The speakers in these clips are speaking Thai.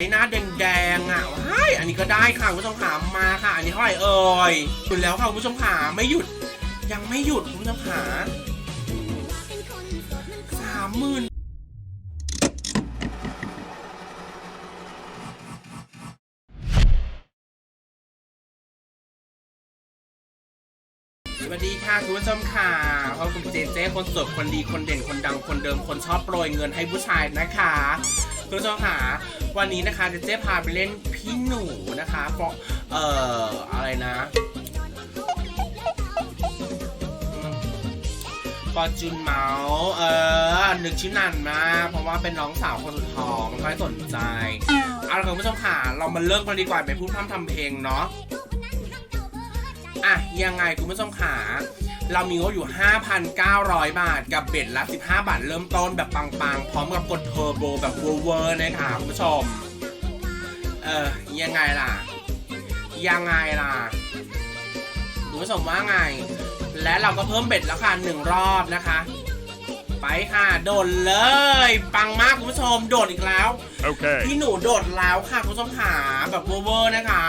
ไอหน้าแดงๆอะว้ายอันนี้ก็ได้ค่ะคุณผู้ชมขามาค่ะ อันนี้เท่าไหร่เอ่ยหยุดแล้วค่ะคุณผู้ชมขาไม่หยุด ยังไม่หยุดคุณผู้ชมขาสามหมื่นสวัสดีค่ะคุณผู้ชมค่ะพบกับเจเจคนสดคนดีคนเด่นคนดังคนเดิมคนชอบโปรยเงินให้ผู้ชายนะคะ คุณผู้ชมค่ะวันนี้นะคะเจเจ๊พาไปเล่นพี่หนูนะคะเพราะเอ่ออะไรนะฟอร์จูนเมาส์เออนึกชื่อนันมาเพราะว่าเป็นน้องสาวคนสุดท้องไม่ค่อยสนใจเอาละค่ะคุณผู้ชมค่ะเรามาเริ่มกันดีกว่าไปพูดพร่ำทำเพลงเนาะอะยังไงคุณผู้ชมค่ะ เรามีงบอยู่ 5,900 บาท กับเบ็ดละ 15 บาท เริ่มต้นแบบปังๆ พร้อมกับกดเทอร์โบแบบเวอร์ๆนะคะคุณผู้ชม เออยังไงล่ะ ยังไงล่ะคุณผู้ชมว่าไง และเราก็เพิ่มเบ็ดแล้วค่ะหนึ่งรอบนะคะ ไปค่ะ โดดเลย ปังมากคุณผู้ชม โดดอีกแล้ว Okay. พี่หนูโดดแล้วค่ะคุณผู้ชมขาแบบเวอร์ๆนะคะ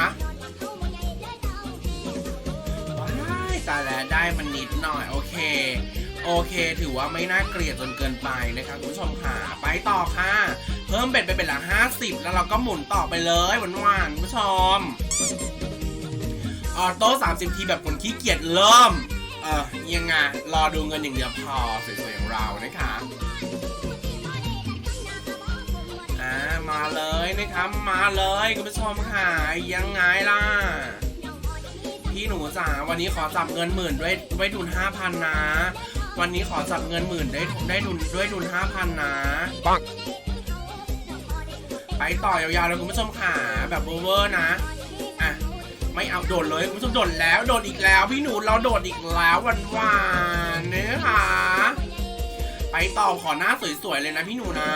าแล้วได้มันนิดหน่อยโอเค โอเค ถือว่าไม่น่าเกลียดจนเกินไปนะคะคุณผู้ชมค่ะ ไปต่อค่ะ เพิ่มเบ็ดไปเป็นละ50 แล้วเราก็หมุนต่อไปเลยหวานๆคุณผู้ชมออโต้30 ทีแบบคนขี้เกียจเริ่ม เออยังไงรอดูเงินอย่างเดียวพอสวยๆอย่างเรานะคะอ่ามาเลยนะครับมาเลยคุณผู้ชมค่ะยังไงล่ะ พี่หนูจ๋าวันนี้ขอจับเงินหมื่นด้วยด้วยทุนห้าพันนะ วันนี้ขอจับเงินหมื่นได้ได้ทุนด้วยทุนห้าพันนะปังไปต่อยาวๆเลยคุณผู้ชมค่ะแบบเวอร์ๆนะอะไม่เอาโดดเลยคุณผู้ชมโดดแล้วโดดอีกแล้ว พี่หนูเราโดดอีกแล้ววันวานๆเนี่ยค่ะไปต่อขอหน้าสวยๆเลยนะพี่หนูนะ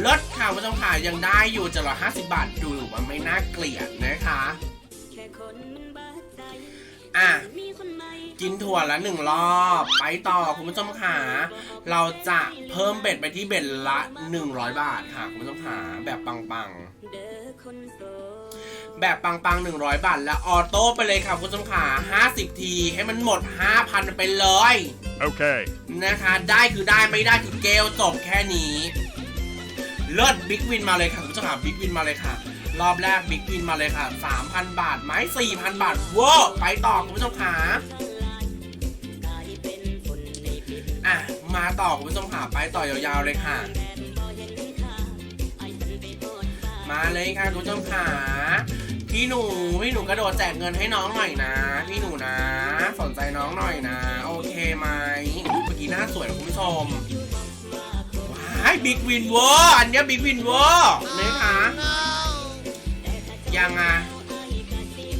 เลิศค่ะคุณผู้ชมค่ะยังได้อยู่จะร้อยห้าสิบบาทดูว่าไม่น่าเกลียดนะคะ อะ กินถั่วละหนึ่งรอบ ไปต่อคุณผู้ชมค่ะเราจะเพิ่มเบ็ดไปที่เบ็ดละ 100 บาทค่ะคุณผู้ชมค่ะแบบปังๆ แบบปังๆ 100 บาท แล้วออโต้ไปเลยค่ะคุณผู้ชมค่ะ50 ทีให้มันหมด 5,000 ไปเลย Okay. นะคะ ได้คือได้ไม่ได้คือเกลจบแค่นี้ เลิศบิ๊กวินมาเลยค่ะคุณผู้ชมค่ะบิ๊กวินมาเลยค่ะ รอบแรกบิ๊กวินมาเลยค่ะ 3,000 บาทไหม4,000 บาทเวอร์ไปต่อคุณผู้ชมค่ะอะ มาต่อคุณผู้ชมค่ะไปต่อยาวๆเลยค่ะ มาเลยค่ะคุณผู้ชมค่ะพี่หนูพี่หนูกระโดดแจกเงินให้น้องหน่อยนะ พี่หนูนะ สนใจน้องหน่อยนะ โอเคไหมเมื่อกี้หน้าสวยนะคุณผู้ชม ว้ายบิ๊กวินเวอร์อันเนี้บิ๊กวินเวอร์นะคะยังอะ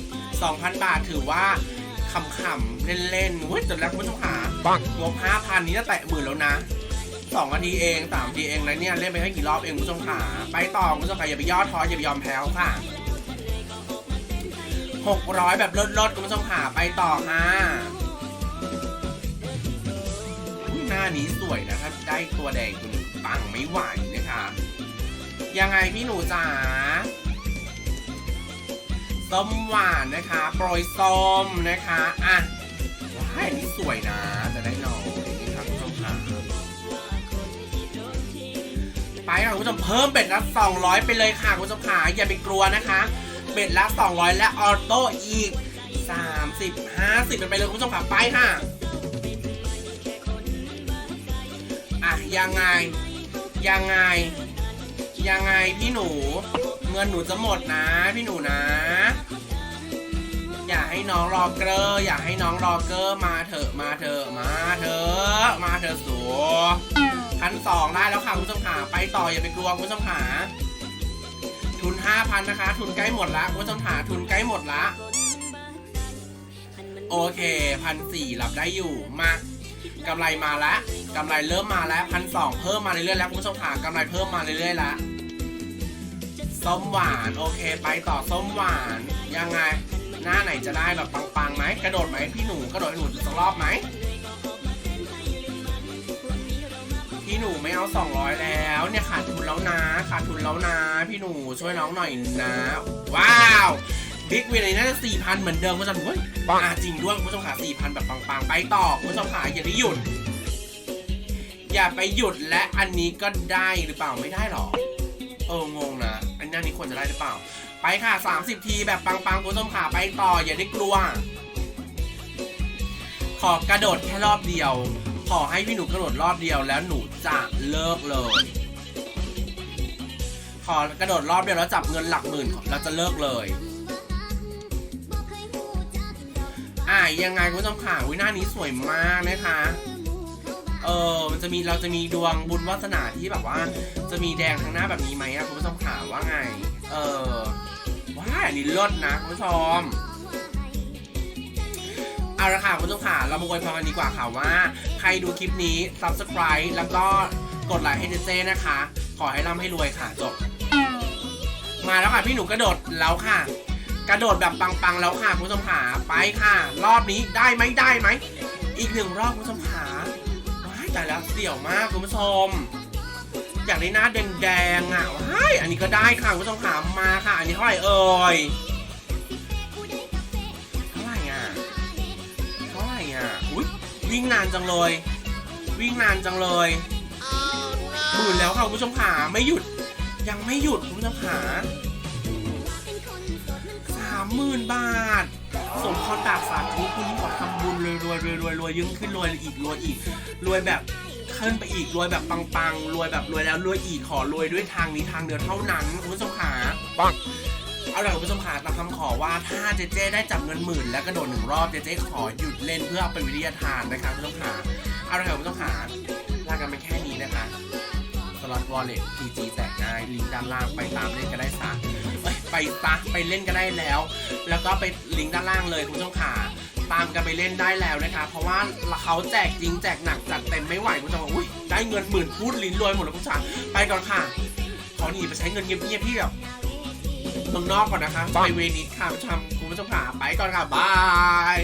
2,000บาทถือว่าขำๆเล่นๆเฮ้ยจนแล้วคุณผู้ชมค่ะปังงบ5,000นี้จะแตะหมื่นแล้วนะสองนาทีเองสามนาทีเองนะเนี่ยเล่นไปแค่กี่รอบเองคุณผู้ชมขาไปต่อคุณผู้ชมขาอย่าไปย่อท้ออย่าไปยอมแพ้ค่ะหกร้อยแบบลดๆคุณผู้ชมขาไปต่อค่ะอุ๊ยหน้านี้สวยนะถ้าได้ตัวแดงตัวนี้ ปังไม่ไหวนะคะยังไงพี่หนูจ๋าส้มหวานนะคะโปรยส้มนะคะอะว้ายอันนี้สวยนะจะได้หน้อยนี่ครับคุณผู้ชมค่ะไปค่ะคุณผู้ชมเพิ่มเบ็ดละ200 ไปเลยค่ะคุณผู้ชมค่ะอย่าไปกลัวนะคะ เบ็ดละ 200 และออโต้อีก 30 50เป็นไปเลยคุณผู้ชมค่ะไปค่ะอะยังไง ยังไง ยังไงพี่หนู เงินหนูจะหมดนะพี่หนูนะ อย่าให้น้องรอเกอร์อย่าให้น้องรอเกอร์มาเถอะมาเถอะมาเถอะมาเถอะสัวพันสองได้แล้วค่ะคุณผู้ชมขาไปต่ออย่าไปกลัวคุณผู้ชมขาทุนห้าพันนะคะ ทุนใกล้หมดละคุณผู้ชมขาทุนใกล้หมดละโอเคพันสี่รับได้อยู่มา กำไรมาแล้วกำไรเริ่มมาแล้วพันสองเพิ่มมาเรื่อยๆแล้วคุณผู้ชมขากำไรเพิ่มมาเรื่อยๆแล้วส้มหวานโอเคไปต่อส้มหวานยังไง หน้าไหนจะได้แบบปังๆไหมกระโดดไหมพี่หนูกระโดดหนูสักรอบไหมพพี่หนูไม่เอา 200 แล้วเนี่ยขาดทุนแล้วนะขาดทุนแล้วนะ พี่หนูช่วยน้องหน่อยนะ ว้าว บิ๊กวินอันนี้น่าจะ4,000เหมือนเดิมคุณผู้ชมเฮ้ยอะจริงด้วยคุณผู้ชมขา4,000แบบปังๆ ไปต่อคุณผู้ชมขาอย่าได้หยุด อย่าไปหยุดและอันนี้ก็ได้หรือเปล่าไม่ได้หรอ เอองงนะ อันนี้อันนี้ควรจะได้หรือเปล่า ไปค่ะ 30 ทีแบบปังๆคุณผู้ชมขาไปต่อ อย่าได้กลัว ขอกระโดดแค่รอบเดียว ขอให้พี่หนูกระโดดรอบเดียวแล้วหนูจะเลิกเลยขอกระโดดรอบเดียวแล้วจับเงินหลักหมื่นเราจะเลิกเลย อะยังไงคุณผู้ชมค่ะวิหน้านี้สวยมากนะคะ เออมันจะมีเราจะมีดวงบุญวาสนาที่แบบว่า จะมีแดงทางหน้าแบบนี้ไหมอะคุณผู้ชมค่ะว่าไง เออว้าอันนี้เลิศนะคุณผู้ชมเอาละค่ะคุณผู้ชมค่ะเรามาอวยพรกันดีกว่าค่ะว่า ใครดูคลิปนี้ subscribe แล้วก็กดไลค์ให้เจเจนะคะ ขอให้ร่ำให้รวยค่ะจบ มาแล้วค่ะพี่หนูกระโดดแล้วค่ะ กระโดดแบบปังๆแล้วค่ะคุณผู้ชมค่ะไปค่ะ รอบนี้ได้ไหมได้ไหม อีกหนึ่งรอบคุณผู้ชมค่ะว้ายแต่แล้วเสี่ยวมากคุณผู้ชม อยากได้หน้าแดงๆอะว้ายอันนี้ก็ได้ค่ะคุณผู้ชมค่ะมาค่ะ อันนี้เท่าไหร่เอ่ยเท่าไหร่อะเท่าไหร่อะอุ้ยวิ่งนานจังเลย วิ่งนานจังเลยหมื่นแล้วค่ะคุณผู้ชมขาไม่หยุดยังไม่หยุดคุณผู้ชมขาสาม หมื่นบาท สมพรปากสาธุคุณยิ่งกว่าทำบุญรวยรวยรวยรวยรวยยิ่งขึ้นรวยอีกรวยอีกรวยแบบขึ้นไปอีกรวยแบบปังๆรวยแบบรวยแล้วรวยอีกขอรวยด้วยทางนี้ทางเดียวเท่านั้นคุณผู้ชมขาปังเอาล่ะคุณผู้ชมค่ะตามคำขอว่าถ้าเจเจได้จับเงินหมื่นและกระโดดหนึ่งรอบเจเจขอหยุดเล่นเพื่อเอาเป็นวิทยาทานนะคะคุณผู้ชมค่ะเอาล่ะคุณผู้ชมค่ะลากันไปแค่นี้นะคะสล็อตวอลเล็ตพีจีแตกง่ายลิงก์ด้านล่างไปตามเล่นกันได้ซะ ไปซะไปเล่นกันได้แล้ว แล้วก็ไปลิงก์ด้านล่างเลยคุณผู้ชมค่ะตามกันไปเล่นได้แล้วนะคะ เพราะว่าเขาแจกจริงแจกหนักจัดเต็มไม่ไหวคุณผู้ชมอุ้ยได้เงินหมื่นพูดลิ้นรวยหมดแล้วคุณผู้ชมไปก่อนค่ะขอหนีไปใช้เงินเงียบๆที่แบบเมืองนอกก่อนนะคะไปเวนิสค่ะคุณผู้ชมคุณผู้ชมค่ะไปก่อนค่ะบาย